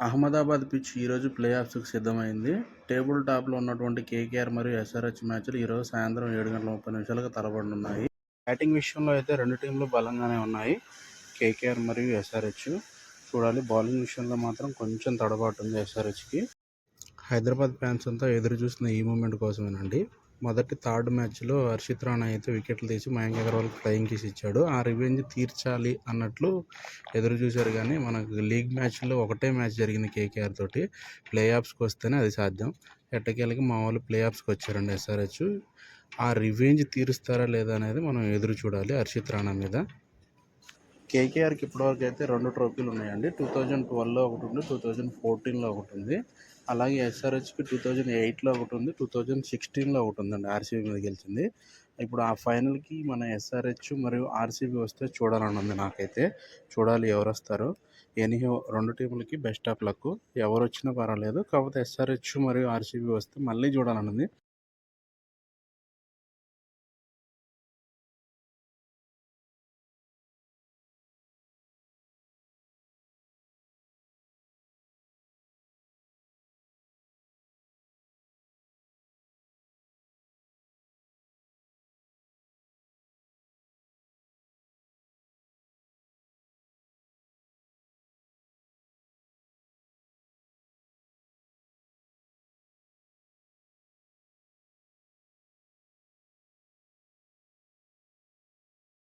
Ahmedabad pitch ఈరోజు play ఆఫ్స్కి సిద్ధమైంది. టేబుల్ టాప్లో ఉన్నటువంటి కేకేఆర్ మరియు ఎస్ఆర్హెచ్ మ్యాచ్లు ఈరోజు సాయంత్రం ఏడు గంటల ముప్పై నిమిషాలకు తలపడనున్నాయి. బ్యాటింగ్ విషయంలో అయితే రెండు టీంలు బలంగానే ఉన్నాయి. కేకేఆర్ మరియు ఎస్ఆర్హెచ్. చూడాలి బౌలింగ్ విషయంలో మాత్రం కొంచెం తడబాటు ఉంది ఎస్ఆర్హెచ్కి. హైదరాబాద్ ఫ్యాన్స్ అంతా ఎదురు చూస్తున్న ఈ మూమెంట్ కోసమేనండి. మొదటి థర్డ్ మ్యాచ్లో హర్షిత్ రాణా అయితే వికెట్లు తీసి మయాంక్ అగర్వాల్ ఫ్లయింగ్ కిస్ ఇచ్చాడు. ఆ రివెంజ్ తీర్చాలి అన్నట్లు ఎదురు చూశారు కానీ మనకు లీగ్ మ్యాచ్లో ఒకటే మ్యాచ్ జరిగింది కేకేఆర్ తోటి. ప్లే ఆఫ్స్కి వస్తేనే అది సాధ్యం. ఎట్టకేళ్ళకి మా వాళ్ళు ప్లే ఆఫ్స్కి వచ్చారండి ఎస్ఆర్హెచ్. ఆ రివెంజ్ తీరుస్తారా లేదా అనేది మనం ఎదురు చూడాలి హర్షిత్ రాణా మీద. కేకేఆర్కి ఇప్పటివరకు అయితే రెండు ట్రోఫీలు ఉన్నాయండి. టూ థౌజండ్ ట్వెల్వ్లో ఒకటి ఉంది టూ థౌజండ్ ఫోర్టీన్లో ఒకటి ఉంది. అలాగే ఎస్ఆర్హెచ్కి టూ థౌజండ్ ఎయిట్లో ఒకటి ఉంది టూ థౌజండ్ సిక్స్టీన్లో ఒకటి ఉందండి ఆర్సీబీ మీద గెలిచింది. ఇప్పుడు ఆ ఫైనల్కి మన ఎస్ఆర్హెచ్ మరియు ఆర్సీబీ వస్తే చూడాలని ఉంది నాకైతే. చూడాలి ఎవరు వస్తారో. ఎనీహో రెండు టీములకి బెస్ట్ ఆఫ్ లక్. ఎవరు వచ్చినా పర్వాలేదు. కాకపోతే ఎస్ఆర్హెచ్ మరియు ఆర్సీబీ వస్తే మళ్ళీ చూడాలని ఉంది